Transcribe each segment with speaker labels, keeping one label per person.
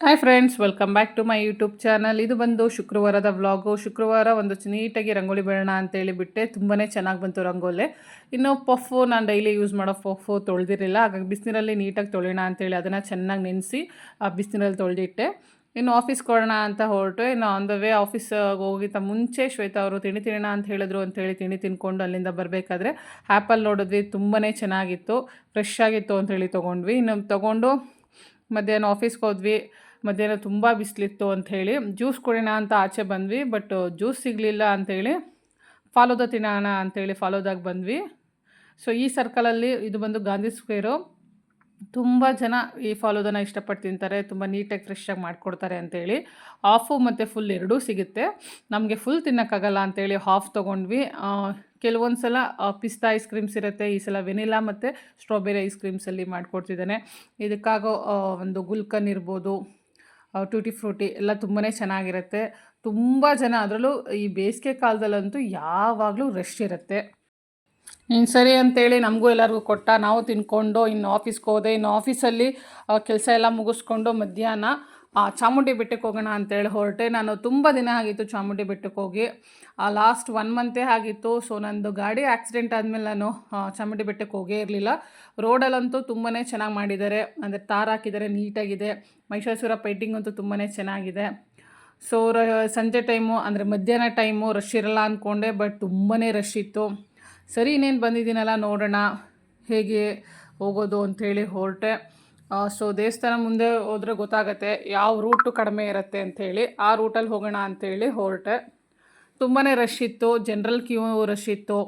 Speaker 1: Hi friends welcome back to my YouTube channel ಇದು ಬಂದು ಶುಕ್ರವಾರದ ವ್ಲಾಗು ಶುಕ್ರವಾರ ಒಂದು ನೀಟಾಗಿ ರಂಗೋಲಿ ಬೇಡೋಣ ಅಂತೇಳಿ ಬಿಟ್ಟೆ. ತುಂಬಾ ಚೆನ್ನಾಗಿ ಬಂತು ರಂಗೋಲಿ. ಇನ್ನು ಪಫು ನಾನು ಡೈಲಿ ಯೂಸ್ ಮಾಡೋ ಪಫು ತೊಳೆದಿರಲಿಲ್ಲ. ಹಾಗಾಗಿ ಬಿಸಿನೀರಲ್ಲಿ ನೀಟಾಗಿ ತೊಳೆಯೋಣ ಅಂತೇಳಿ ಅದನ್ನು ಚೆನ್ನಾಗಿ ನೆನೆಸಿ, ಆ ಬಿಸಿನೀರಲ್ಲಿ ತೊಳೆದಿಟ್ಟೆ. ಇನ್ನು ಆಫೀಸ್ಗೆ ಕೊಡೋಣ ಅಂತ ಹೊರಟು. ಇನ್ನು ಆನ್ ದ ವೇ ಆಫೀಸ್ ಹೋಗಿದ್ದ ಮುಂಚೆ ಶ್ವೇತಾ ಅವರು ತಿಂಡಿ ತಿನ್ನೋಣ ಅಂತ ಹೇಳಿದ್ರು ಅಂತೇಳಿ ತಿಂಡಿ ತಿನ್ಕೊಂಡು ಅಲ್ಲಿಂದ ಬರಬೇಕಾದ್ರೆ ಆ್ಯಪಲ್ ನೋಡಿದ್ವಿ ತುಂಬಾ ಚೆನ್ನಾಗಿತ್ತು. ಫ್ರೆಶ್ ಆಗಿತ್ತು ಅಂತೇಳಿ ತೊಗೊಂಡ್ವಿ. ಇನ್ನು ತೊಗೊಂಡು ಮಧ್ಯಾಹ್ನ ಆಫೀಸ್ಗೆ ಹೋದ್ವಿ. ಮಧ್ಯಾಹ್ನ ತುಂಬ ಬಿಸಿಲಿತ್ತು ಅಂಥೇಳಿ ಜ್ಯೂಸ್ ಕುಡಿಯೋಣ ಅಂತ ಆಚೆ ಬಂದ್ವಿ ಬಟ್ ಜ್ಯೂಸ್ ಸಿಗಲಿಲ್ಲ ಅಂಥೇಳಿ ಫಾಲೋದ ತಿನ್ನೋಣ ಅಂಥೇಳಿ ಫಾಲೋದಾಗ ಬಂದ್ವಿ. ಸೊ ಈ ಸರ್ಕಲಲ್ಲಿ ಇದು ಬಂದು ಗಾಂಧಿ ಸ್ಕ್ವೇರು ತುಂಬ ಜನ ಈ ಫಾಲೋದನ್ನು ಇಷ್ಟಪಟ್ಟು ತಿಂತಾರೆ, ತುಂಬ ನೀಟಾಗಿ ಫ್ರೆಶ್ಶಾಗಿ ಮಾಡಿಕೊಡ್ತಾರೆ ಅಂತೇಳಿ ಹಾಫು ಮತ್ತು ಫುಲ್ ಎರಡೂ ಸಿಗುತ್ತೆ. ನಮಗೆ ಫುಲ್ ತಿನ್ನೋಕ್ಕಾಗಲ್ಲ ಅಂತೇಳಿ ಹಾಫ್ ತೊಗೊಂಡ್ವಿ. ಕೆಲವೊಂದು ಸಲ ಪಿಸ್ತಾ ಐಸ್ ಕ್ರೀಮ್ಸ್ ಇರುತ್ತೆ, ಈ ಸಲ ವೆನಿಲಾ ಮತ್ತು ಸ್ಟ್ರಾಬೆರಿ ಐಸ್ ಕ್ರೀಮ್ಸಲ್ಲಿ ಮಾಡಿಕೊಡ್ತಿದ್ದಾನೆ. ಇದಕ್ಕಾಗೋ ಒಂದು ಗುಲ್ಕನ್ ಇರ್ಬೋದು ಟೂಟಿ ಫ್ರೂಟಿ ಎಲ್ಲ ತುಂಬಾ ಚೆನ್ನಾಗಿರುತ್ತೆ. ತುಂಬ ಜನ ಅದರಲ್ಲೂ ಈ ಬೇಸಿಗೆ ಕಾಲದಲ್ಲಂತೂ ಯಾವಾಗಲೂ ರಶ್ ಇರುತ್ತೆ. ಇನ್ನು ಸರಿ ಅಂತೇಳಿ ನಮಗೂ ಎಲ್ಲರಿಗೂ ಕೊಟ್ಟ, ನಾವು ತಿನ್ಕೊಂಡು, ಇನ್ನು ಆಫೀಸ್ಗೆ ಹೋದೆ, ಇನ್ನು ಆಫೀಸಲ್ಲಿ ಕೆಲಸ ಎಲ್ಲ ಮುಗಿಸ್ಕೊಂಡು ಮಧ್ಯಾಹ್ನ ಚಾಮುಂಡಿ ಬೆಟ್ಟಕ್ಕೆ ಹೋಗೋಣ ಅಂತೇಳಿ ಹೊರಟೆ. ನಾನು ತುಂಬ ದಿನ ಆಗಿತ್ತು ಚಾಮುಂಡಿ ಬೆಟ್ಟಕ್ಕೆ ಹೋಗಿ. ಲಾಸ್ಟ್ ಒನ್ ಮಂತೇ ಆಗಿತ್ತು. ಸೊ ನಂದು ಗಾಡಿ ಆಕ್ಸಿಡೆಂಟ್ ಆದಮೇಲೆ ನಾನು ಆ, ಚಾಮುಂಡಿ ಬೆಟ್ಟಕ್ಕೆ ಹೋಗೇ ಇರಲಿಲ್ಲ. ರೋಡಲ್ಲಂತೂ ತುಂಬಾ ಚೆನ್ನಾಗಿ ಮಾಡಿದ್ದಾರೆ. ಅಂದರೆ ತಾರ್ ಹಾಕಿದ್ದಾರೆ ನೀಟಾಗಿದೆ ಮಹಿಷಾಸುರ ಪೇಂಟಿಂಗ್ ಅಂತೂ ತುಂಬಾ ಚೆನ್ನಾಗಿದೆ. ಸೊ ರ ಸಂಜೆ ಟೈಮು ಅಂದರೆ ಮಧ್ಯಾಹ್ನ ಟೈಮು ರಶ್ ಇರಲ್ಲ ಅಂದ್ಕೊಂಡೆ ಬಟ್ ತುಂಬಾ ರಶ್ ಇತ್ತು. ಸರಿ ಇನ್ನೇನು ಬಂದಿದ್ದೀನಲ್ಲ ನೋಡೋಣ. ಹೇಗೆ ಹೋಗೋದು ಅಂಥೇಳಿ ಹೊರಟೆ. ಸೊ ದೇವಸ್ಥಾನ ಮುಂದೆ ಹೋದರೆ ಗೊತ್ತಾಗತ್ತೆ. ಯಾವ ರೂಟು ಕಡಿಮೆ ಇರುತ್ತೆ ಅಂಥೇಳಿ ಆ ರೂಟಲ್ಲಿ ಹೋಗೋಣ ಅಂಥೇಳಿ ಹೊರಟೆ. ತುಂಬಾ ರಶ್ ಇತ್ತು. ಜನರಲ್ ಕ್ಯೂ ರಶ್ ಇತ್ತು.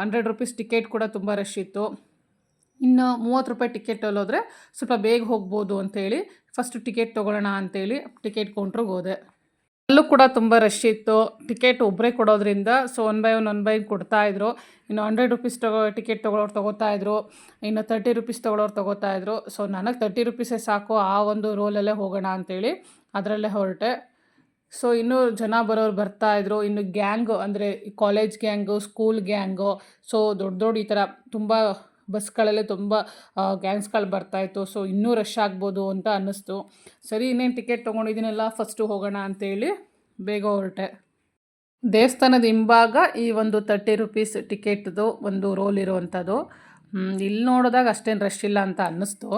Speaker 1: ಹಂಡ್ರೆಡ್ ರುಪೀಸ್ ಟಿಕೆಟ್ ಕೂಡ ತುಂಬ ರಶ್ ಇತ್ತು. ಇನ್ನು ಮೂವತ್ತು ರೂಪಾಯಿ ಟಿಕೆಟಲ್ಲಿ ಹೋದರೆ ಸ್ವಲ್ಪ ಬೇಗ ಹೋಗ್ಬೋದು ಅಂತೇಳಿ ಫಸ್ಟು ಟಿಕೆಟ್ ತೊಗೊಳ್ಳೋಣ ಅಂತೇಳಿ ಟಿಕೆಟ್ ಕೌಂಟ್ರಿಗೆ ಹೋದೆ. ಅಲ್ಲೂ ಕೂಡ ತುಂಬ ರಶ್ ಇತ್ತು. ಟಿಕೆಟ್ ಒಬ್ಬರೇ ಕೊಡೋದ್ರಿಂದ so one by one one by ಕೊಡ್ತಾಯಿದ್ರು ಇನ್ನು ಹಂಡ್ರೆಡ್ ರುಪೀಸ್ ತಗೋ ಟಿಕೆಟ್ ತೊಗೊಳೋರು ತೊಗೋತಾಯಿದ್ರು ಇನ್ನು ತರ್ಟಿ ರುಪೀಸ್ ತೊಗೊಳೋರು ತೊಗೋತಾಯಿದ್ರು ಸೊ ನನಗೆ ತರ್ಟಿ ರುಪೀಸೇ ಸಾಕು, ಆ ಒಂದು ರೋಲಲ್ಲೇ ಹೋಗೋಣ ಅಂತೇಳಿ ಅದರಲ್ಲೇ ಹೊರಟೆ. ಸೊ ಇನ್ನೂ ಜನ ಬರೋರು ಬರ್ತಾ ಇದ್ರು. ಇನ್ನು ಗ್ಯಾಂಗು ಅಂದರೆ college gang school gang so ದೊಡ್ಡ ದೊಡ್ಡ ಈ ಥರ ತುಂಬ ಬಸ್ಗಳಲ್ಲೇ ತುಂಬ ಗ್ಯಾಂಗ್ಸ್ಗಳು ಬರ್ತಾಯಿತ್ತು ಸೊ ಇನ್ನೂ ರಶ್ ಆಗ್ಬೋದು ಅಂತ ಅನ್ನಿಸ್ತು. ಸರಿ, ಇನ್ನೇನು ಟಿಕೆಟ್ ತೊಗೊಂಡಿದ್ದೀನಲ್ಲ ಫಸ್ಟು ಹೋಗೋಣ ಅಂತೇಳಿ ಬೇಗ ಹೊರಟೆ. ದೇವಸ್ಥಾನದ ಹಿಂಭಾಗ ಈ ಒಂದು ತರ್ಟಿ ರುಪೀಸ್ ಟಿಕೆಟ್ದು ಒಂದು ರೋಲ್ ಇರುವಂಥದ್ದು. ಇಲ್ಲಿ ನೋಡಿದಾಗ ಅಷ್ಟೇನು ರಶ್ ಇಲ್ಲ ಅಂತ ಅನ್ನಿಸ್ತು.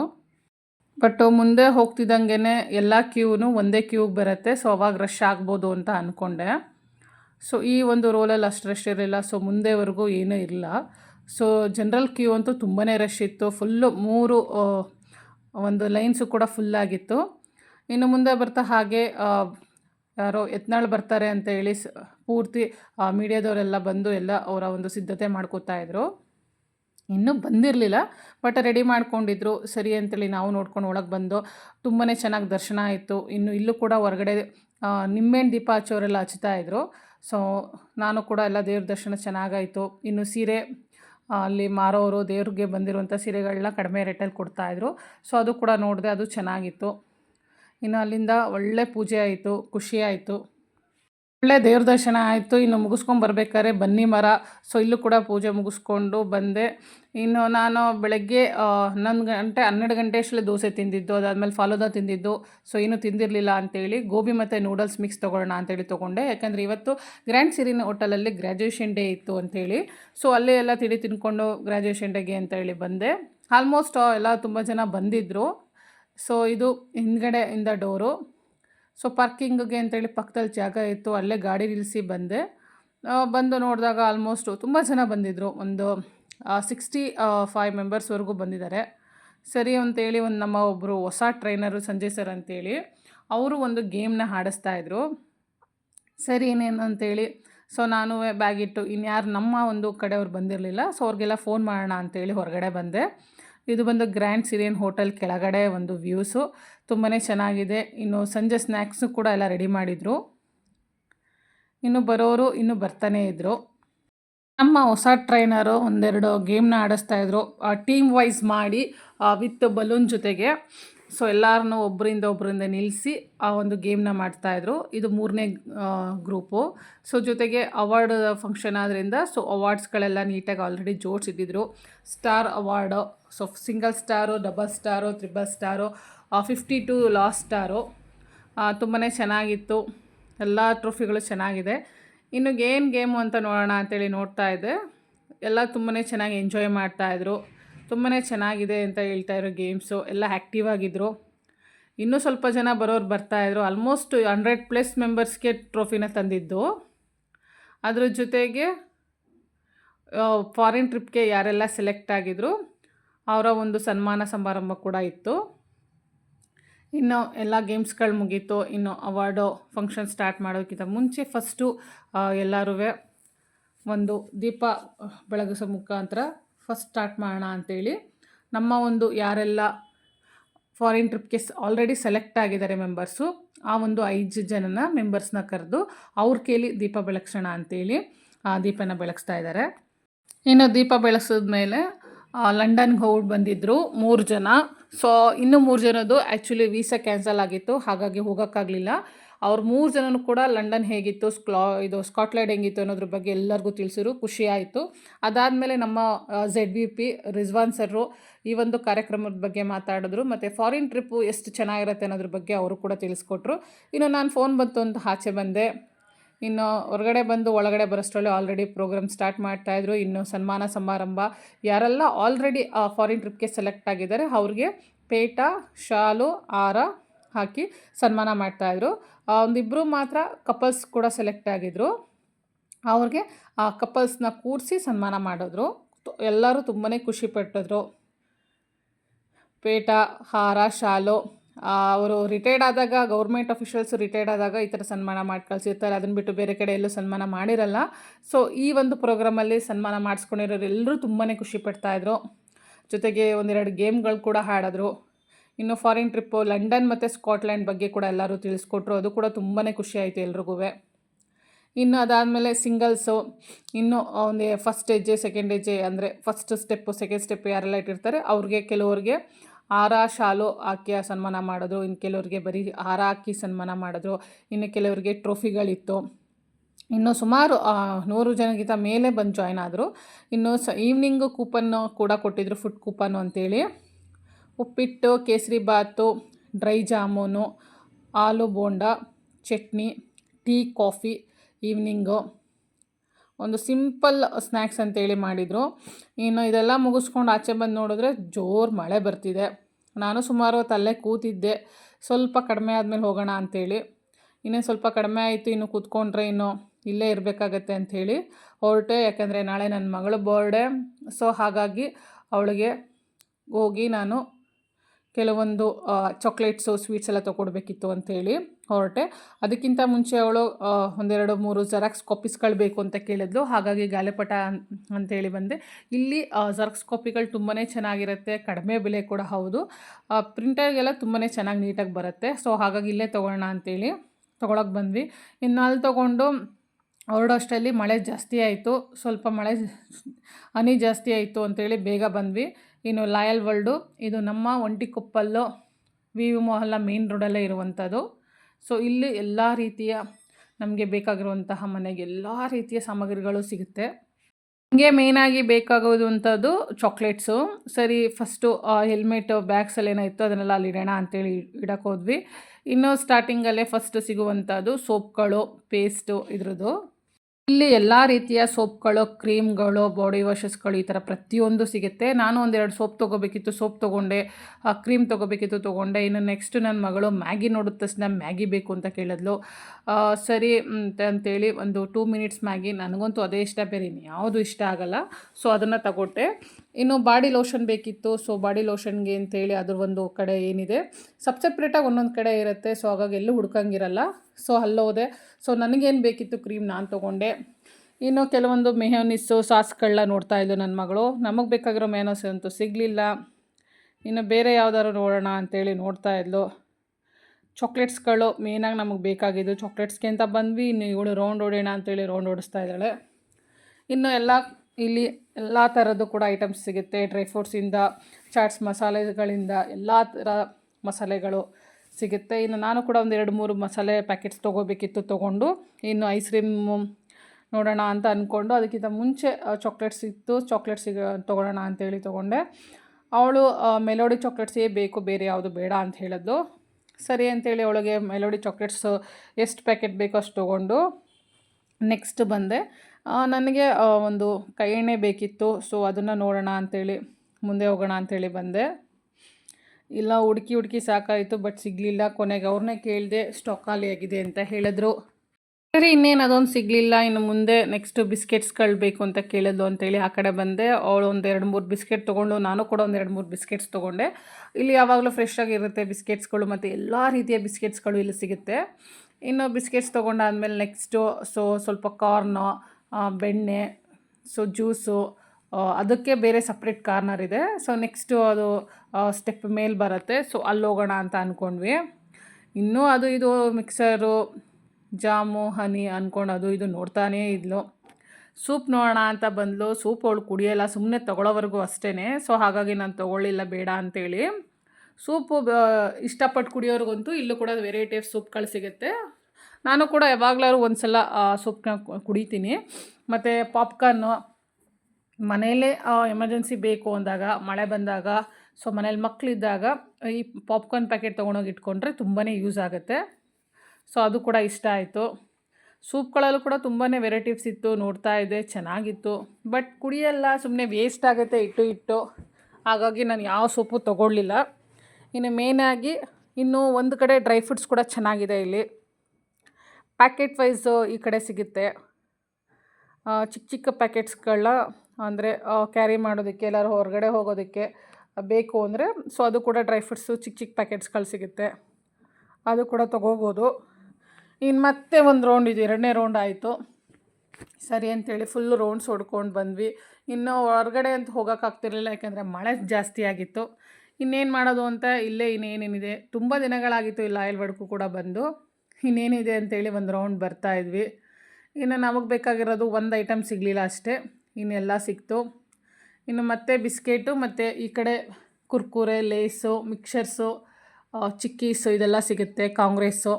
Speaker 1: ಬಟ್ ಮುಂದೆ ಹೋಗ್ತಿದ್ದಂಗೆ ಎಲ್ಲ ಕ್ಯೂನು ಒಂದೇ ಕ್ಯೂಗೆ ಬರುತ್ತೆ, ಸೊ ಅವಾಗ ರಶ್ ಆಗ್ಬೋದು ಅಂತ ಅಂದ್ಕೊಂಡೆ ಸೊ ಈ ಒಂದು ರೋಲಲ್ಲಿ ಅಷ್ಟು ರಶ್ ಇರಲಿಲ್ಲ, ಸೊ ಮುಂದೆವರೆಗೂ ಏನೂ ಇಲ್ಲ. ಸೊ ಜನರಲ್ ಕ್ಯೂ ಅಂತೂ ತುಂಬಾ ರಶ್ ಇತ್ತು. ಫುಲ್ಲು ಮೂರು ಒಂದು ಲೈನ್ಸು ಕೂಡ ಫುಲ್ಲಾಗಿತ್ತು ಇನ್ನು ಮುಂದೆ ಬರ್ತಾ ಹಾಗೆ ಯಾರೋ ಎತ್ನಾಳ್ ಬರ್ತಾರೆ ಅಂತ ಹೇಳಿ ಪೂರ್ತಿ ಮೀಡಿಯಾದವರೆಲ್ಲ ಬಂದು ಎಲ್ಲ ಅವರ ಒಂದು ಸಿದ್ಧತೆ ಮಾಡ್ಕೋತಾ ಇದ್ರು. ಇನ್ನೂ ಬಂದಿರಲಿಲ್ಲ ಬಟ್ ರೆಡಿ ಮಾಡ್ಕೊಂಡಿದ್ರು. ಸರಿ ಅಂತೇಳಿ ನಾವು ನೋಡ್ಕೊಂಡು ಒಳಗೆ ಬಂದು ತುಂಬಾ ಚೆನ್ನಾಗಿ ದರ್ಶನ ಆಯಿತು. ಇನ್ನು ಇಲ್ಲೂ ಕೂಡ ಹೊರಗಡೆ ನಿಂಬೆಹಣ್ಣು ದೀಪ ಹಚ್ಚೋರೆಲ್ಲ ಹಚ್ತಾ ಇದ್ರು. ಸೊ ನಾನು ಕೂಡ ಎಲ್ಲ ದೇವ್ರ ದರ್ಶನ ಚೆನ್ನಾಗಾಯಿತು. ಇನ್ನು ಸೀರೆ ಅಲ್ಲಿ ಮಾರೋರು ದೇವ್ರಿಗೆ ಬಂದಿರುವಂಥ ಸೀರೆಗಳನ್ನ ಕಡಿಮೆ ರೇಟಲ್ಲಿ ಕೊಡ್ತಾಯಿದ್ರು ಸೊ ಅದು ಕೂಡ ನೋಡಿದೆ ಅದು ಚೆನ್ನಾಗಿತ್ತು. ಇನ್ನು ಅಲ್ಲಿಂದ ಒಳ್ಳೆ ಪೂಜೆ ಆಯಿತು, ಖುಷಿ ಆಯಿತು. ಒಳ್ಳೆ ದೇವ್ರ ದರ್ಶನ ಆಯಿತು, ಇನ್ನು ಮುಗಿಸ್ಕೊಂಡು ಬರ್ಬೇಕಾದ್ರೆ ಬನ್ನಿ ಮರ. ಸೊ ಇಲ್ಲೂ ಕೂಡ ಪೂಜೆ ಮುಗಿಸ್ಕೊಂಡು ಬಂದೆ. ಇನ್ನು ನಾನು ಬೆಳಗ್ಗೆ ಹನ್ನೊಂದು ಗಂಟೆ, ಹನ್ನೆರಡು ಗಂಟೆ ಅಷ್ಟೇ ದೋಸೆ ತಿಂದಿದ್ದು, ಅದಾದಮೇಲೆ ಫಾಲೋದ ತಿಂದಿದ್ದು. ಸೊ ಏನೂ ತಿಂದಿರಲಿಲ್ಲ ಅಂತೇಳಿ ಗೋಬಿ ಮತ್ತು ನೂಡಲ್ಸ್ ಮಿಕ್ಸ್ ತೊಗೊಳ್ಳೋಣ ಅಂತೇಳಿ ತೊಗೊಂಡೆ. ಯಾಕಂದರೆ ಇವತ್ತು ಗ್ರ್ಯಾಂಡ್ ಸಿರಿನ ಹೋಟೆಲಲ್ಲಿ ಗ್ರ್ಯಾಜುಯೇಷನ್ ಡೇ ಇತ್ತು ಅಂತೇಳಿ. ಸೊ ಅಲ್ಲೇ ಎಲ್ಲ ತಿಂಡಿ ತಿನ್ಕೊಂಡು ಗ್ರ್ಯಾಜುಯೇಷನ್ ಡೇಗೆ ಅಂತೇಳಿ ಬಂದೆ. ಆಲ್ಮೋಸ್ಟ್ ಎಲ್ಲ ತುಂಬ ಜನ ಬಂದಿದ್ದರು ಸೊ ಇದು ಹಿಂದ್ಗಡೆಯಿಂದ ಡೋರು ಸೊ ಪಾರ್ಕಿಂಗ್ಗೆ ಅಂತೇಳಿ ಪಕ್ಕದಲ್ಲಿ ಜಾಗ ಇತ್ತು. ಅಲ್ಲೇ ಗಾಡಿ ನಿಲ್ಲಿಸಿ ಬಂದೆ. ಬಂದು ನೋಡಿದಾಗ ಆಲ್ಮೋಸ್ಟು ತುಂಬ ಜನ ಬಂದಿದ್ದರು ಒಂದು ಸಿಕ್ಸ್ಟಿ ಫೈವ್ ಮೆಂಬರ್ಸ್ವರೆಗೂ ಬಂದಿದ್ದಾರೆ. ಸರಿ ಅಂತೇಳಿ ಒಂದು ನಮ್ಮ ಒಬ್ಬರು ಹೊಸ ಟ್ರೈನರು ಸಂಜಯ್ ಸರ್ ಅಂತೇಳಿ ಅವರು ಒಂದು ಗೇಮ್ನ ಆಡಿಸ್ತಾಯಿದ್ರು ಸರಿ, ಏನೇನು ಅಂತೇಳಿ ಸೊ ನಾನು ಬ್ಯಾಗ್ ಇಟ್ಟು, ಇನ್ಯಾರು ನಮ್ಮ ಒಂದು ಕಡೆಯವ್ರು ಬಂದಿರಲಿಲ್ಲ ಸೊ ಅವ್ರಿಗೆಲ್ಲ ಫೋನ್ ಮಾಡೋಣ ಅಂತೇಳಿ ಹೊರಗಡೆ ಬಂದೆ. ಇದು ಬಂದು ಗ್ರ್ಯಾಂಡ್ ಸಿರಿಯನ್ ಹೋಟೆಲ್ ಕೆಳಗಡೆ ಒಂದು ವ್ಯೂಸು ತುಂಬಾ ಚೆನ್ನಾಗಿದೆ. ಇನ್ನು ಸಂಜೆ ಸ್ನ್ಯಾಕ್ಸು ಕೂಡ ಎಲ್ಲ ರೆಡಿ ಮಾಡಿದರು. ಇನ್ನು ಬರೋರು ಇನ್ನು ಬರ್ತಾನೇ ಇದ್ದರು ನಮ್ಮ ಹೊಸ ಟ್ರೈನರು ಒಂದೆರಡು ಗೇಮ್ನ ಆಡಿಸ್ತಾಯಿದ್ರು ಟೀಮ್ ವೈಸ್ ಮಾಡಿ ವಿತ್ ಬಲೂನ್ ಜೊತೆಗೆ ಸೊ ಎಲ್ಲರನ್ನೂ ಒಬ್ಬರಿಂದ ಒಬ್ಬರಿಂದ ನಿಲ್ಲಿಸಿ ಆ ಒಂದು ಗೇಮ್ನ ಮಾಡ್ತಾಯಿದ್ರು ಇದು ಮೂರನೇ ಗ್ರೂಪು. ಸೊ ಜೊತೆಗೆ ಅವಾರ್ಡ್ ಫಂಕ್ಷನ್ ಆದ್ದರಿಂದ ಸೊ ಅವಾರ್ಡ್ಸ್ಗಳೆಲ್ಲ ನೀಟಾಗಿ already ಜೋಡಿಸಿದ್ದಿದ್ರು. Star award so single star double star triple star fifty two last star ತುಂಬಾ ಚೆನ್ನಾಗಿತ್ತು. ಎಲ್ಲ ಟ್ರೋಫಿಗಳು ಚೆನ್ನಾಗಿದೆ. ಇನ್ನು ಏನು ಗೇಮು ಅಂತ ನೋಡೋಣ ಅಂತೇಳಿ ನೋಡ್ತಾ ಇದ್ದೆ. ಎಲ್ಲ ತುಂಬಾ ಚೆನ್ನಾಗಿ ಎಂಜಾಯ್ ಮಾಡ್ತಾಯಿದ್ರು ತುಂಬಾ ಚೆನ್ನಾಗಿದೆ ಅಂತ ಹೇಳ್ತಾ ಇರೋ ಗೇಮ್ಸು ಎಲ್ಲ ಆ್ಯಕ್ಟಿವ್ ಆಗಿದ್ದರು ಇನ್ನೂ ಸ್ವಲ್ಪ ಜನ ಬರೋರು ಬರ್ತಾಯಿದ್ರು ಆಲ್ಮೋಸ್ಟ್ ಹಂಡ್ರೆಡ್ ಪ್ಲಸ್ ಮೆಂಬರ್ಸ್ಗೆ ಟ್ರೋಫಿನ ತಂದಿದ್ದು. ಅದ್ರ ಜೊತೆಗೆ ಫಾರಿನ್ ಟ್ರಿಪ್ಗೆ ಯಾರೆಲ್ಲ ಸೆಲೆಕ್ಟ್ ಆಗಿದ್ರು, ಅವರ ಒಂದು ಸನ್ಮಾನ ಸಮಾರಂಭ ಕೂಡ ಇತ್ತು. ಇನ್ನು ಎಲ್ಲ ಗೇಮ್ಸ್ಗಳು ಮುಗೀತು. ಇನ್ನು ಅವಾರ್ಡು ಫಂಕ್ಷನ್ ಸ್ಟಾರ್ಟ್ ಮಾಡೋಕ್ಕಿಂತ ಮುಂಚೆ ಫಸ್ಟು ಎಲ್ಲರೂ ಒಂದು ದೀಪ ಬೆಳಗಿಸೋ ಮುಖಾಂತರ ಫಸ್ಟ್ ಸ್ಟಾರ್ಟ್ ಮಾಡೋಣ ಅಂಥೇಳಿ ನಮ್ಮ ಒಂದು ಯಾರೆಲ್ಲ ಫಾರಿನ್ ಟ್ರಿಪ್ಗೆ ಆಲ್ರೆಡಿ ಸೆಲೆಕ್ಟ್ ಆಗಿದ್ದಾರೆ ಮೆಂಬರ್ಸು ಆ ಒಂದು ಐದು ಜನನ ಮೆಂಬರ್ಸ್ನ ಕರೆದು ಅವ್ರ ಕೇಳಿ ದೀಪ ಬೆಳಗ್ಸೋಣ ಅಂತೇಳಿ ದೀಪನ ಬೆಳಗ್ಸ್ತಾ ಇದ್ದಾರೆ ಇನ್ನು ದೀಪ ಬೆಳೆಸಿದ ಮೇಲೆ ಲಂಡನ್ಗೆ ಹೋಗಿ ಬಂದಿದ್ದರು ಮೂರು ಜನ. ಸೊ ಇನ್ನೂ ಮೂರು ಜನದ್ದು ಆ್ಯಕ್ಚುಲಿ ವೀಸಾ ಕ್ಯಾನ್ಸಲ್ ಆಗಿತ್ತು, ಹಾಗಾಗಿ ಹೋಗೋಕ್ಕಾಗಲಿಲ್ಲ. ಅವ್ರು ಮೂರು ಜನನೂ ಕೂಡ ಲಂಡನ್ ಹೇಗಿತ್ತು, ಸ್ಕ್ಲಾ, ಇದು ಸ್ಕಾಟ್ಲೆಂಡ್ ಹೆಂಗಿತ್ತು ಅನ್ನೋದ್ರ ಬಗ್ಗೆ ಎಲ್ಲರಿಗೂ ತಿಳಿಸಿದ್ರು ಖುಷಿ ಆಯಿತು ಅದಾದಮೇಲೆ ನಮ್ಮ Z V P Rizwan sir ಈ ಒಂದು ಕಾರ್ಯಕ್ರಮದ ಬಗ್ಗೆ ಮಾತಾಡಿದ್ರು, ಮತ್ತು ಫಾರಿನ್ ಟ್ರಿಪ್ಪು ಎಷ್ಟು ಚೆನ್ನಾಗಿರುತ್ತೆ ಅನ್ನೋದ್ರ ಬಗ್ಗೆ ಅವರು ಕೂಡ ತಿಳಿಸ್ಕೊಟ್ರು. ಇನ್ನು ನಾನು ಫೋನ್ ಬಂತು ಅಂತ ಆಚೆ ಬಂದೆ. ಇನ್ನು ಹೊರಗಡೆ ಬಂದು ಒಳಗಡೆ ಬರೋಷ್ಟರಲ್ಲಿ ಆಲ್ರೆಡಿ ಪ್ರೋಗ್ರಾಮ್ ಸ್ಟಾರ್ಟ್ ಮಾಡ್ತಾಯಿದ್ರು ಇನ್ನು ಸನ್ಮಾನ ಸಮಾರಂಭ, ಯಾರೆಲ್ಲ ಆಲ್ರೆಡಿ ಫಾರಿನ್ ಟ್ರಿಪ್ಗೆ ಸೆಲೆಕ್ಟ್ ಆಗಿದ್ದಾರೆ, ಅವ್ರಿಗೆ ಪೇಟ, ಶಾಲು ಹಾರ ಹಾಕಿ ಸನ್ಮಾನ ಮಾಡ್ತಾಯಿದ್ರು. ಒಂದಿಬ್ಬರು ಮಾತ್ರ ಕಪಲ್ಸ್ ಕೂಡ ಸೆಲೆಕ್ಟ್ ಆಗಿದ್ದರು ಅವ್ರಿಗೆ ಆ ಕಪಲ್ಸ್ನ ಕೂರಿಸಿ ಸನ್ಮಾನ ಮಾಡಿದ್ರು. ಎಲ್ಲರೂ ತುಂಬಾ ಖುಷಿಪಟ್ಟಿದ್ರು ಪೇಟ, ಹಾರ, ಶಾಲು ಅವರು ರಿಟೈರ್ಡ್ ಆದಾಗ ಗೌರ್ಮೆಂಟ್ ಅಫಿಷಿಯಲ್ಸ್ ರಿಟೈರ್ಡ್ ಆದಾಗ ಈ ಥರ ಸನ್ಮಾನ ಮಾಡಿ ಕಳಿಸಿರ್ತಾರೆ. ಅದನ್ನು ಬಿಟ್ಟು ಬೇರೆ ಕಡೆ ಎಲ್ಲೂ ಸನ್ಮಾನ ಮಾಡಿರಲ್ಲ. ಸೊ ಈ ಒಂದು ಪ್ರೋಗ್ರಾಮಲ್ಲಿ ಸನ್ಮಾನ ಮಾಡಿಸ್ಕೊಂಡಿರೋರು ಎಲ್ಲರೂ ತುಂಬಾ ಖುಷಿ ಪಡ್ತಾಯಿದ್ರು. ಜೊತೆಗೆ ಒಂದೆರಡು ಗೇಮ್ಗಳು ಕೂಡ ಹಾಡಿದ್ರು. ಇನ್ನು ಫಾರಿನ್ ಟ್ರಿಪ್ಪು ಲಂಡನ್ ಮತ್ತು ಸ್ಕಾಟ್ಲ್ಯಾಂಡ್ ಬಗ್ಗೆ ಕೂಡ ಎಲ್ಲರೂ ತಿಳಿಸ್ಕೊಟ್ರು. ಅದು ಕೂಡ ತುಂಬಾ ಖುಷಿ ಆಯಿತು ಎಲ್ರಿಗೂ. ಇನ್ನು ಅದಾದಮೇಲೆ ಸಿಂಗಲ್ಸು ಇನ್ನು ಒಂದು ಫಸ್ಟ್ ಹೆಜ್ಜೆ ಸೆಕೆಂಡ್ ಹೆಜ್ಜೆ ಅಂದರೆ ಫಸ್ಟ್ ಸ್ಟೆಪ್ಪು ಸೆಕೆಂಡ್ ಸ್ಟೆಪ್ ಯಾರೆಲ್ಲ ಇಟ್ಟಿರ್ತಾರೆ, ಅವ್ರಿಗೆ ಕೆಲವ್ರಿಗೆ ಹಾರ, ಶಾಲು ಹಾಕಿ ಸನ್ಮಾನ ಮಾಡಿದ್ರು. ಇನ್ನು ಕೆಲವ್ರಿಗೆ ಬರೀ ಹಾರ ಹಾಕಿ ಸನ್ಮಾನ ಮಾಡಿದ್ರು. ಇನ್ನು ಕೆಲವರಿಗೆ ಟ್ರೋಫಿಗಳಿತ್ತು ಇನ್ನು ಸುಮಾರು ನೂರು ಜನಗಿಂತ ಮೇಲೆ ಬಂದು ಜಾಯ್ನ್ ಆದರು. ಇನ್ನು ಸ ಈವ್ನಿಂಗು ಕೂಪನ್ನು ಕೂಡ ಕೊಟ್ಟಿದ್ರು ಫುಡ್ ಕೂಪನ್ನು ಅಂತೇಳಿ. ಉಪ್ಪಿಟ್ಟು, ಕೇಸರಿ ಬಾತು dry jamun, aloo bonda, chutney, tea, coffee, evening. ಒಂದು ಸಿಂಪಲ್ ಸ್ನ್ಯಾಕ್ಸ್ ಅಂತೇಳಿ ಮಾಡಿದರು. ಇನ್ನು ಇದೆಲ್ಲ ಮುಗಿಸ್ಕೊಂಡು ಆಚೆ ಬಂದು ನೋಡಿದ್ರೆ ಜೋರು ಮಳೆ ಬರ್ತಿದೆ. ನಾನು ಸುಮಾರು ಹೊತ್ತು ಕೂತಿದ್ದೆ. ಸ್ವಲ್ಪ ಕಡಿಮೆ ಆದಮೇಲೆ ಹೋಗೋಣ ಅಂಥೇಳಿ ಇನ್ನೇನು ಸ್ವಲ್ಪ ಕಡಿಮೆ ಆಯಿತು, ಇನ್ನು ಕೂತ್ಕೊಂಡ್ರೆ ಇನ್ನು ಇಲ್ಲೇ ಇರಬೇಕಾಗತ್ತೆ ಅಂಥೇಳಿ ಹೊರಟೆ. ಯಾಕೆಂದರೆ ನಾಳೆ ನನ್ನ ಮಗಳ ಬರ್ಡೇ ಸೊ ಹಾಗಾಗಿ ಅವಳಿಗೆ ಹೋಗಿ ನಾನು ಕೆಲವೊಂದು ಚಾಕ್ಲೇಟ್ಸು, ಸ್ವೀಟ್ಸ್ ಎಲ್ಲ ತೊಗೊಡ್ಬೇಕಿತ್ತು ಅಂಥೇಳಿ ಹೊರಟೆ. ಅದಕ್ಕಿಂತ ಮುಂಚೆ ಅವಳು ಒಂದೆರಡು ಮೂರು ಜೆರಾಕ್ಸ್ ಕಾಪೀಸ್ಗಳು ಬೇಕು ಅಂತ ಕೇಳಿದ್ಲು. ಹಾಗಾಗಿ ಗಾಲೆಪಟ ಅಂತೇಳಿ ಬಂದೆ. ಇಲ್ಲಿ ಜೆರಾಕ್ಸ್ ಕಾಪಿಗಳು ತುಂಬಾ ಚೆನ್ನಾಗಿರುತ್ತೆ. ಕಡಿಮೆ ಬೆಲೆ ಕೂಡ ಹೌದು. ಪ್ರಿಂಟರ್ಗೆಲ್ಲ ತುಂಬಾ ಚೆನ್ನಾಗಿ ನೀಟಾಗಿ ಬರುತ್ತೆ. ಸೊ, ಹಾಗಾಗಿ ಇಲ್ಲೇ ತೊಗೊಳ್ಳೋಣ ಅಂತೇಳಿ ತೊಗೊಳಕ್ಕೆ ಬಂದ್ವಿ. ಇನ್ನು ಅಲ್ಲಿ ತೊಗೊಂಡು ಹೊರಡೋಷ್ಟರಲ್ಲಿ ಮಳೆ ಜಾಸ್ತಿ ಆಯಿತು. ಸ್ವಲ್ಪ ಮಳೆ, ಹನಿ ಜಾಸ್ತಿ ಆಯಿತು ಅಂತೇಳಿ ಬೇಗ ಬಂದ್ವಿ. ಇನ್ನು ಲಾಯಲ್ ವರ್ಲ್ಡು, ಇದು ನಮ್ಮ ಒಂಟಿಕೊಪ್ಪಲ್ಲು ವಿ ವಿ ಮೊಹಲ್ಲ ಮೇನ್ ರೋಡಲ್ಲೇ ಇರುವಂಥದ್ದು. ಸೊ ಇಲ್ಲಿ ಎಲ್ಲ ರೀತಿಯ ನಮಗೆ ಬೇಕಾಗಿರುವಂತಹ ಮನೆಗೆ ಎಲ್ಲ ರೀತಿಯ ಸಾಮಗ್ರಿಗಳು ಸಿಗುತ್ತೆ. ನಮಗೆ ಮೇಯ್ನಾಗಿ ಬೇಕಾಗುವಂಥದ್ದು ಚಾಕ್ಲೇಟ್ಸು ಸರಿ ಫಸ್ಟು ಹೆಲ್ಮೆಟ್ ಬ್ಯಾಗ್ಸಲ್ಲಿ ಏನಾಯಿತು ಅದನ್ನೆಲ್ಲ ಅಲ್ಲಿ ಇಡೋಣ ಅಂತೇಳಿ ಇಡಕ್ಕೆ ಹೋದ್ವಿ. ಇನ್ನು ಸ್ಟಾರ್ಟಿಂಗಲ್ಲೇ ಫಸ್ಟ್ ಸಿಗುವಂಥದ್ದು ಸೋಪ್ಗಳು ಪೇಸ್ಟು ಇದ್ರದ್ದು. ಇಲ್ಲಿ ಎಲ್ಲ ರೀತಿಯ ಸೋಪ್ಗಳು, ಕ್ರೀಮ್ಗಳು, ಬಾಡಿ ವಾಷಸ್ಗಳು ಈ ಥರ ಪ್ರತಿಯೊಂದು ಸಿಗುತ್ತೆ. ನಾನು ಒಂದೆರಡು ಸೋಪ್ ತೊಗೋಬೇಕಿತ್ತು, ಸೋಪ್ ತೊಗೊಂಡೆ. ಕ್ರೀಮ್ ತೊಗೋಬೇಕಿತ್ತು, ತೊಗೊಂಡೆ. ಇನ್ನು ನೆಕ್ಸ್ಟ್ ನನ್ನ ಮಗಳು ಮ್ಯಾಗಿ ನೋಡಿದ ತಕ್ಷಣ ಮ್ಯಾಗಿ ಬೇಕು ಅಂತ ಕೇಳಿದ್ಲು. ಸರಿ ಅಂತೇಳಿ ಒಂದು ಟೂ ಮಿನಿಟ್ಸ್ ಮ್ಯಾಗಿ. ನನಗಂತೂ ಅದೇ ಇಷ್ಟ, ಬೇರೆ ಯಾವುದು ಇಷ್ಟ ಆಗಲ್ಲ. ಸೊ, ಅದನ್ನು ತಗೊಟ್ಟೆ ಇನ್ನು ಬಾಡಿ ಲೋಷನ್ ಬೇಕಿತ್ತು ಸೊ ಬಾಡಿ ಲೋಷನ್ಗೆ ಅಂತೇಳಿ ಅದ್ರ ಒಂದು ಕಡೆ ಏನಿದೆ. ಸಬ್ ಸಪ್ರೇಟಾಗಿ ಒಂದೊಂದು ಕಡೆ ಇರುತ್ತೆ ಸೊ ಹಾಗಾಗಿ ಎಲ್ಲೂ ಹುಡ್ಕಂಗಿರಲ್ಲ. ಸೊ ಅಲ್ಲೋದೆ ಸೊ ನನಗೇನು ಬೇಕಿತ್ತು ಕ್ರೀಮ್ ನಾನು ತೊಗೊಂಡೆ. ಇನ್ನು ಕೆಲವೊಂದು ಮೆಹೋನಿಸ್ಸು ಸಾಸ್ಗಳನ್ನ ನೋಡ್ತಾ ಇದ್ದು ನನ್ನ ಮಗಳು. ನಮಗೆ ಬೇಕಾಗಿರೋ ಮೆಹನೋಸ್ ಅಂತೂ ಸಿಗಲಿಲ್ಲ. ಇನ್ನು ಬೇರೆ ಯಾವ್ದಾದ್ರು ನೋಡೋಣ ಅಂತೇಳಿ ನೋಡ್ತಾ ಇದ್ಲು. ಚಾಕ್ಲೇಟ್ಸ್ಗಳು ಮೇನಾಗಿ ನಮಗೆ ಬೇಕಾಗಿದ್ದು. ಚಾಕ್ಲೇಟ್ಸ್ಗೆ ಅಂತ ಬಂದ್ವಿ, ಇನ್ನು ಇವಳು ರೌಂಡ್ ಹೊಡೆಯೋಣ ಅಂತೇಳಿ ರೌಂಡ್ ಓಡಿಸ್ತಾ ಇದ್ದಾಳೆ. ಇನ್ನು ಎಲ್ಲ ಇಲ್ಲಿ ಎಲ್ಲ ಥರದ್ದು ಕೂಡ ಐಟಮ್ಸ್ ಸಿಗುತ್ತೆ. ಡ್ರೈ ಫ್ರೂಟ್ಸಿಂದ ಚಾಟ್ಸ್ ಮಸಾಲೆಗಳಿಂದ ಎಲ್ಲ ಥರ ಮಸಾಲೆಗಳು ಸಿಗುತ್ತೆ. ಇನ್ನು ನಾನು ಕೂಡ ಒಂದು ಎರಡು, ಮೂರು ಮಸಾಲೆ ಪ್ಯಾಕೆಟ್ಸ್ ತೊಗೋಬೇಕಿತ್ತು ತೊಗೊಂಡು. ಇನ್ನು ಐಸ್ ಕ್ರೀಮ್ ನೋಡೋಣ ಅಂತ ಅಂದ್ಕೊಂಡು ಅದಕ್ಕಿಂತ ಮುಂಚೆ ಚಾಕ್ಲೇಟ್ಸ್ ಇತ್ತು. ಚಾಕ್ಲೇಟ್ಸ್ ಸಿಗ ತೊಗೊಳ್ಳೋಣ ಅಂತೇಳಿ ತೊಗೊಂಡೆ. ಅವಳು ಮೆಲೋಡಿ ಚಾಕ್ಲೇಟ್ಸೇ ಬೇಕು, ಬೇರೆ ಯಾವುದು ಬೇಡ ಅಂತ ಹೇಳಿದ್ಲು ಸರಿ ಅಂತೇಳಿ ಅವಳಿಗೆ ಮೆಲೋಡಿ ಚಾಕ್ಲೇಟ್ಸು ಎಷ್ಟು ಪ್ಯಾಕೆಟ್ ಬೇಕೋ ಅಷ್ಟು ತೊಗೊಂಡು ನೆಕ್ಸ್ಟ್ ಬಂದೆ. ನನಗೆ ಒಂದು ಕೈ ಎಣ್ಣೆ ಬೇಕಿತ್ತು, ಸೊ ಅದನ್ನು ನೋಡೋಣ ಅಂಥೇಳಿ ಮುಂದೆ ಹೋಗೋಣ ಅಂಥೇಳಿ ಬಂದೆ. ಇಲ್ಲ, ಹುಡುಕಿ ಹುಡುಕಿ ಸಾಕಾಯಿತು, ಬಟ್ ಸಿಗಲಿಲ್ಲ. ಕೊನೆಗೆ ಅವ್ರನ್ನೇ ಕೇಳಿದೆ, ಸ್ಟಾಕ್ ಆಗಿದೆ ಅಂತ ಹೇಳಿದ್ರು. ಸರಿ, ಇನ್ನೇನು ಅದೊಂದು ಸಿಗಲಿಲ್ಲ. ಇನ್ನು ಮುಂದೆ ನೆಕ್ಸ್ಟ್ ಬಿಸ್ಕೆಟ್ಸ್ಗಳು ಬೇಕು ಅಂತ ಕೇಳಿದ್ಲು ಅಂತೇಳಿ ಆ ಕಡೆ ಬಂದೆ. ಅವಳು ಒಂದು ಎರಡು ಮೂರು ಬಿಸ್ಕೆಟ್ ತೊಗೊಂಡು, ನಾನು ಕೂಡ ಒಂದು ಎರಡು ಮೂರು ಬಿಸ್ಕೆಟ್ಸ್ ತೊಗೊಂಡೆ. ಇಲ್ಲಿ ಯಾವಾಗಲೂ ಫ್ರೆಶ್ ಆಗಿರುತ್ತೆ ಬಿಸ್ಕೆಟ್ಸ್ಗಳು ಮತ್ತು ಎಲ್ಲ ರೀತಿಯ ಬಿಸ್ಕೆಟ್ಸ್ಗಳು ಇಲ್ಲಿ ಸಿಗುತ್ತೆ. ಇನ್ನು ಬಿಸ್ಕೆಟ್ಸ್ ತೊಗೊಂಡಾದ್ಮೇಲೆ ನೆಕ್ಸ್ಟು, ಸೊ ಸ್ವಲ್ಪ ಕಾರ್ನು ಬೆಣ್ಣೆ ಸೊ ಜ್ಯೂಸು ಅದಕ್ಕೆ ಬೇರೆ ಸಪ್ರೇಟ್ ಕಾರ್ನರ್ ಇದೆ. ಸೊ ನೆಕ್ಸ್ಟು ಅದು ಸ್ಟೆಪ್ ಮೇಲೆ ಬರುತ್ತೆ. ಸೊ ಅಲ್ಲಿ ಹೋಗೋಣ ಅಂತ ಅಂದ್ಕೊಂಡ್ವಿ ಇನ್ನೂ ಅದು ಇದು ಮಿಕ್ಸರು ಜಾಮು, ಹನಿ ಅಂದ್ಕೊಂಡು ಅದು ಇದು ನೋಡ್ತಾನೇ ಇದ್ಲು. ಸೂಪ್ ನೋಡೋಣ ಅಂತ ಬಂದ್ಲು. ಸೂಪ್ ಅವಳು ಕುಡಿಯಲ್ಲ ಸುಮ್ಮನೆ ತೊಗೊಳೋವರೆಗೂ ಅಷ್ಟೇ ಸೊ ಹಾಗಾಗಿ ನಾನು ತೊಗೊಳ್ಳಿಲ್ಲ, ಬೇಡ ಅಂತೇಳಿ. ಸೂಪು ಇಷ್ಟಪಟ್ಟು ಕುಡಿಯೋರಿಗಂತೂ ಇಲ್ಲೂ ಕೂಡ ವೆರೈಟಿ ಆಫ್ ಸೂಪ್ಗಳು ಸಿಗುತ್ತೆ. ನಾನು ಕೂಡ ಯಾವಾಗಲಾದ್ರು ಒಂದು ಸಲ ಸೂಪ್ನ ಕುಡಿತೀನಿ. ಮತ್ತು ಪಾಪ್ಕಾರ್ನು ಮನೆಯಲ್ಲೇ ಎಮರ್ಜೆನ್ಸಿ ಬೇಕು ಅಂದಾಗ, ಮಳೆ ಬಂದಾಗ, ಸೊ ಮನೇಲಿ ಮಕ್ಕಳಿದ್ದಾಗ ಈ ಪಾಪ್ಕಾರ್ನ್ ಪ್ಯಾಕೆಟ್ ತೊಗೊಂಡೋಗಿ ಇಟ್ಕೊಂಡ್ರೆ ತುಂಬಾ ಯೂಸ್ ಆಗುತ್ತೆ. ಸೊ ಅದು ಕೂಡ ಇಷ್ಟ ಆಯಿತು. ಸೂಪ್ಗಳಲ್ಲೂ ಕೂಡ ತುಂಬಾ ವೆರೈಟೀಸ್ ಇತ್ತು, ನೋಡ್ತಾ ಇದ್ದೆ, ಚೆನ್ನಾಗಿತ್ತು. ಬಟ್ ಕುಡಿಯಲ್ಲ ಸುಮ್ಮನೆ ವೇಸ್ಟ್ ಆಗುತ್ತೆ, ಇಟ್ಟು ಇಟ್ಟು. ಹಾಗಾಗಿ ನಾನು ಯಾವ ಸೂಪು ತೊಗೊಳ್ಳಿಲ್ಲ. ಇನ್ನು ಮೇನಾಗಿ ಇನ್ನು ಒಂದು ಕಡೆ ಡ್ರೈ ಫ್ರೂಟ್ಸ್ ಕೂಡ ಚೆನ್ನಾಗಿದೆ ಇಲ್ಲಿ. ಪ್ಯಾಕೆಟ್ ವೈಸು ಈ ಕಡೆ ಸಿಗುತ್ತೆ. ಚಿಕ್ಕ ಚಿಕ್ಕ ಪ್ಯಾಕೆಟ್ಸ್ಗಳನ್ನ ಅಂದರೆ ಕ್ಯಾರಿ ಮಾಡೋದಕ್ಕೆ, ಎಲ್ಲರೂ ಹೊರಗಡೆ ಹೋಗೋದಕ್ಕೆ ಬೇಕು ಅಂದರೆ ಸೊ ಅದು ಕೂಡ ಡ್ರೈ ಫ್ರೂಟ್ಸು ಚಿಕ್ಕ ಚಿಕ್ಕ ಪ್ಯಾಕೆಟ್ಸ್ಗಳು ಸಿಗುತ್ತೆ. ಅದು ಕೂಡ ತೊಗೋಬೋದು. ಇನ್ನು ಮತ್ತೆ ಒಂದು ರೌಂಡ್ ಇದು, ಎರಡನೇ ರೌಂಡ್ ಆಯಿತು. ಸರಿ ಅಂತೇಳಿ ಫುಲ್ ರೌಂಡ್ಸ್ ಹೊಡ್ಕೊಂಡು ಬಂದ್ವಿ. ಇನ್ನು ಹೊರಗಡೆ ಅಂತ ಹೋಗೋಕ್ಕಾಗ್ತಿರಲಿಲ್ಲ ಯಾಕೆಂದರೆ ಮಳೆ ಜಾಸ್ತಿ ಆಗಿತ್ತು. ಇನ್ನೇನು ಮಾಡೋದು ಅಂತ, ಇಲ್ಲೇ ಇನ್ನೇನೇನಿದೆ ತುಂಬ ದಿನಗಳಾಗಿತ್ತು, ಇಲ್ಲಿ ಆಯಿಲ್ ವಡ್ಕು ಕೂಡ ಬಂದು. ಇನ್ನೇನಿದೆ ಅಂತೇಳಿ ಒಂದು ರೌಂಡ್ ಬರ್ತಾ ಇದ್ವಿ. ಇನ್ನು ನಮಗೆ ಬೇಕಾಗಿರೋದು ಒಂದು ಐಟಮ್ ಸಿಗಲಿಲ್ಲ ಅಷ್ಟೇ. ಇನ್ನೆಲ್ಲ ಸಿಕ್ತು. ಇನ್ನು ಮತ್ತೆ ಬಿಸ್ಕೆಟು, ಮತ್ತು ಈ ಕಡೆ ಕುರ್ಕುರೆ, ಲೇಸು, ಮಿಕ್ಸರ್ಸು ಚಿಕ್ಕೀಸು ಇದೆಲ್ಲ ಸಿಗುತ್ತೆ, ಕಾಂಗ್ರೆಸ್ಸು.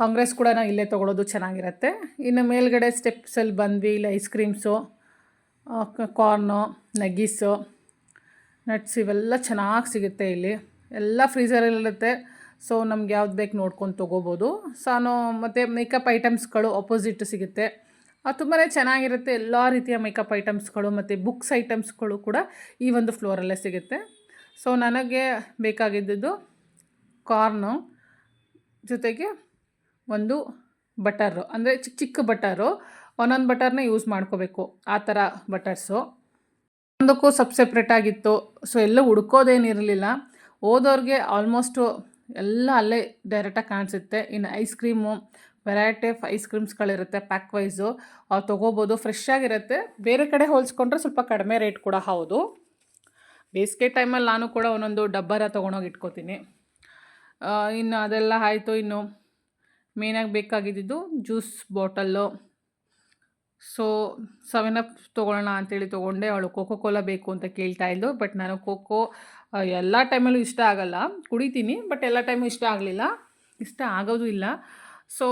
Speaker 1: ಕಾಂಗ್ರೆಸ್ ಕೂಡ ನಾವು ಇಲ್ಲೇ ತೊಗೊಳೋದು ಚೆನ್ನಾಗಿರುತ್ತೆ. ಇನ್ನು ಮೇಲ್ಗಡೆ ಸ್ಟೆಪ್ಸಲ್ಲಿ ಬಂದ್ವಿ, ಇಲ್ಲಿ ice creams corn nuggets nuts ಇವೆಲ್ಲ ಚೆನ್ನಾಗಿ ಸಿಗುತ್ತೆ ಇಲ್ಲಿ. ಎಲ್ಲ ಫ್ರೀಸರಲ್ಲಿರುತ್ತೆ ಸೊ ನಮ್ಗೆ ಯಾವ್ದು ಬೇಕು ನೋಡ್ಕೊಂಡು ತೊಗೋಬೋದು. ಸಾನು ಮತ್ತು ಮೇಕಪ್ ಐಟಮ್ಸ್ಗಳು ಅಪೋಸಿಟ್ ಸಿಗುತ್ತೆ. ತುಂಬಾ ಚೆನ್ನಾಗಿರುತ್ತೆ ಎಲ್ಲ ರೀತಿಯ ಮೇಕಪ್ ಐಟಮ್ಸ್ಗಳು ಮತ್ತು ಬುಕ್ಸ್ ಐಟಮ್ಸ್ಗಳು ಕೂಡ ಈ ಒಂದು ಫ್ಲೋರಲ್ಲೇ ಸಿಗುತ್ತೆ. ಸೊ ನನಗೆ ಬೇಕಾಗಿದ್ದದ್ದು ಕಾರ್ನು ಜೊತೆಗೆ ಒಂದು ಬಟರು. ಅಂದರೆ ಚಿಕ್ಕ ಚಿಕ್ಕ ಬಟರು. ಒಂದೊಂದು ಬಟರ್ನ ಯೂಸ್ ಮಾಡ್ಕೋಬೇಕು ಆ ಥರ ಬಟರ್ಸು. ಒಂದಕ್ಕೂ ಸಬ್ ಸಪ್ರೇಟಾಗಿತ್ತು ಸೊ ಎಲ್ಲ ಹುಡ್ಕೋದೇನಿರಲಿಲ್ಲ. ಓದೋರಿಗೆ ಆಲ್ಮೋಸ್ಟು ಎಲ್ಲ ಅಲ್ಲೇ ಡೈರೆಕ್ಟಾಗಿ ಕಾಣಿಸುತ್ತೆ. ಇನ್ನು ice cream variety of ice ಕ್ರೀಮ್ಸ್ಗಳಿರುತ್ತೆ pack wise ಅವು ತೊಗೋಬೋದು. ಫ್ರೆಶ್ ಆಗಿರುತ್ತೆ. ಬೇರೆ ಕಡೆ ಹೋಲಿಸ್ಕೊಂಡ್ರೆ ಸ್ವಲ್ಪ ಕಡಿಮೆ ರೇಟ್ ಕೂಡ ಹೌದು. ಬೇಸಿಗೆ ಟೈಮಲ್ಲಿ ನಾನು ಕೂಡ ಒಂದೊಂದು ಡಬ್ಬರ ತೊಗೊಂಡೋಗಿ ಇಟ್ಕೋತೀನಿ. ಇನ್ನು ಅದೆಲ್ಲ ಆಯಿತು. ಇನ್ನು ಮೇನಾಗಿ ಬೇಕಾಗಿದ್ದು juice bottle so seven up ತೊಗೊಳ್ಳೋಣ ಅಂತೇಳಿ ತೊಗೊಂಡೆ. ಅವಳು ಕೋಕೋ ಕೋಲಾ ಬೇಕು ಅಂತ ಕೇಳ್ತಾ ಇದ್ದು ಬಟ್ ನಾನು ಕೋಕೋ ಎಲ್ಲ ಟೈಮಲ್ಲೂ ಇಷ್ಟ ಆಗಲ್ಲ. ಕುಡಿತೀನಿ ಬಟ್ ಎಲ್ಲ ಟೈಮು ಇಷ್ಟ ಆಗಲಿಲ್ಲ. ಇಷ್ಟ ಆಗೋದು ಇಲ್ಲ. ಸೊ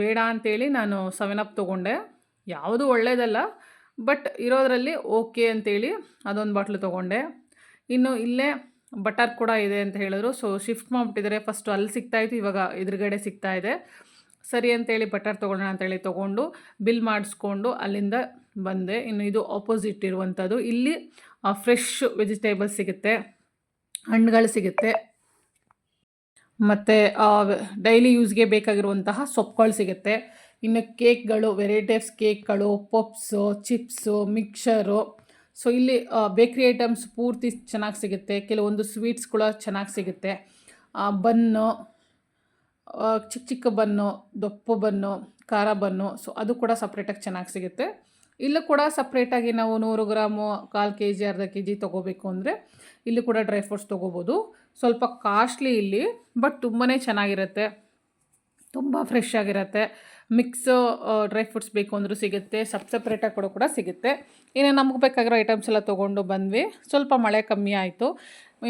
Speaker 1: ಬೇಡ ಅಂತೇಳಿ ನಾನು ಸೆವೆನ್ ಅಪ್ ತೊಗೊಂಡೆ. ಯಾವುದು ಒಳ್ಳೆಯದಲ್ಲ ಬಟ್ ಇರೋದರಲ್ಲಿ ಓಕೆ ಅಂತೇಳಿ ಅದೊಂದು ಬಾಟ್ಲು ತೊಗೊಂಡೆ. ಇನ್ನು ಇಲ್ಲೇ ಬಟರ್ ಕೂಡ ಇದೆ ಅಂತ ಹೇಳಿದ್ರು. ಸೊ ಶಿಫ್ಟ್ ಮಾಡಿಬಿಟ್ಟಿದ್ದಾರೆ. ಫಸ್ಟು ಅಲ್ಲಿ ಸಿಗ್ತಾಯಿತ್ತು ಇವಾಗ ಎದುರುಗಡೆ ಸಿಗ್ತಾ ಇದೆ. ಸರಿ ಅಂತೇಳಿ ಬಟರ್ ತೊಗೊಳ್ಳೋಣ ಅಂತೇಳಿ ತೊಗೊಂಡು ಬಿಲ್ ಮಾಡಿಸ್ಕೊಂಡು ಅಲ್ಲಿಂದ ಬಂದೆ. ಇನ್ನು ಇದು ಆಪೋಸಿಟ್ ಇರುವಂಥದ್ದು. ಇಲ್ಲಿ ಫ್ರೆಶ್ ವೆಜಿಟೇಬಲ್ಸ್ ಸಿಗುತ್ತೆ, ಹಣ್ಣುಗಳು ಸಿಗುತ್ತೆ. ಮತ್ತು ಡೈಲಿ ಯೂಸ್ಗೆ ಬೇಕಾಗಿರುವಂತಹ ಸೊಪ್ಪುಗಳು ಸಿಗುತ್ತೆ. ಇನ್ನು ಕೇಕ್ಗಳು ವೆರೈಟೀಸ್ ಕೇಕ್ಗಳು ಪಪ್ಸು ಚಿಪ್ಸು ಮಿಕ್ಸರು ಸೊ ಇಲ್ಲಿ ಬೇಕ್ರಿ ಐಟಮ್ಸ್ ಪೂರ್ತಿ ಚೆನ್ನಾಗಿ ಸಿಗುತ್ತೆ. ಕೆಲವೊಂದು ಸ್ವೀಟ್ಸ್ ಕೂಡ ಚೆನ್ನಾಗಿ ಸಿಗುತ್ತೆ. ಬನ್ನು ಚಿಕ್ಕ ಚಿಕ್ಕ ಬನ್ನು ದೊಪ್ಪು ಬನ್ನು ಖಾರ ಬನ್ನು ಸೊ ಅದು ಕೂಡ ಸಪ್ರೇಟಾಗಿ ಚೆನ್ನಾಗಿ ಸಿಗುತ್ತೆ. ಇಲ್ಲೂ ಕೂಡ ಸಪ್ರೇಟಾಗಿ ನಾವು ನೂರು ಗ್ರಾಮು ಕಾಲು ಕೆ ಜಿ ಅರ್ಧ ಕೆ ಜಿ ತೊಗೋಬೇಕು ಅಂದರೆ ಇಲ್ಲಿ ಕೂಡ ಡ್ರೈ ಫ್ರೂಟ್ಸ್ ತೊಗೋಬೋದು. ಸ್ವಲ್ಪ ಕಾಸ್ಟ್ಲಿ ಇಲ್ಲಿ ಬಟ್ ತುಂಬಾ ಚೆನ್ನಾಗಿರುತ್ತೆ. ತುಂಬ ಫ್ರೆಶ್ ಆಗಿರುತ್ತೆ. ಮಿಕ್ಸ್ ಡ್ರೈ ಫ್ರೂಟ್ಸ್ ಬೇಕು ಅಂದರೂ ಸಿಗುತ್ತೆ. ಸಪ್ ಸಪ್ರೇಟಾಗಿ ಕೂಡ ಕೂಡ ಸಿಗುತ್ತೆ. ಇನ್ನು ನಮಗೆ ಬೇಕಾಗಿರೋ ಐಟಮ್ಸ್ ಎಲ್ಲ ತೊಗೊಂಡು ಬಂದ್ವಿ. ಸ್ವಲ್ಪ ಮಳೆ ಕಮ್ಮಿ ಆಯಿತು.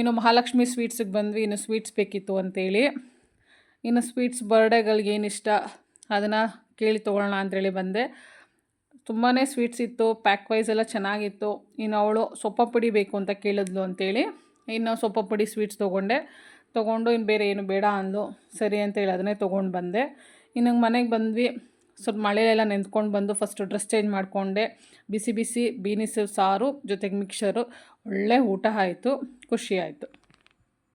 Speaker 1: ಇನ್ನು ಮಹಾಲಕ್ಷ್ಮಿ ಸ್ವೀಟ್ಸಿಗೆ ಬಂದ್ವಿ. ಇನ್ನು ಸ್ವೀಟ್ಸ್ ಬೇಕಿತ್ತು ಅಂತೇಳಿ. ಇನ್ನು ಸ್ವೀಟ್ಸ್ ಬರ್ಡೇಗಳಿಗೆ ಏನು ಇಷ್ಟ ಅದನ್ನು ಕೇಳಿ ತೊಗೊಳ್ಳೋಣ ಅಂತೇಳಿ ಬಂದೆ. ತುಂಬಾ ಸ್ವೀಟ್ಸ್ ಇತ್ತು, ಪ್ಯಾಕ್ ವೈಸ್ ಎಲ್ಲ ಚೆನ್ನಾಗಿತ್ತು. ಇನ್ನು ಅವಳು ಸೊಪ್ಪ ಪುಡಿ ಬೇಕು ಅಂತ ಕೇಳಿದ್ಲು ಅಂತೇಳಿ. ಇನ್ನು ಸೊಪ್ಪ ಪುಡಿ ಸ್ವೀಟ್ಸ್ ತೊಗೊಂಡೆ. ತೊಗೊಂಡು ಇನ್ನು ಬೇರೆ ಏನು ಬೇಡ ಅಂದು ಸರಿ ಅಂತೇಳಿ ಅದನ್ನೇ ತೊಗೊಂಡು ಬಂದೆ. ಇನ್ನು ಮನೆಗೆ ಬಂದ್ವಿ. ಸ್ವಲ್ಪ ಮಳೆಯೆಲ್ಲ ನೆಂದ್ಕೊಂಡು ಬಂದು ಫಸ್ಟು ಡ್ರೆಸ್ ಚೇಂಜ್ ಮಾಡಿಕೊಂಡೆ. ಬಿಸಿ ಬಿಸಿ ಬೀನಿಸು ಸಾರು, ಜೊತೆಗೆ ಮಿಕ್ಸರು ಒಳ್ಳೆ ಊಟ ಆಯಿತು. ಖುಷಿಯಾಯಿತು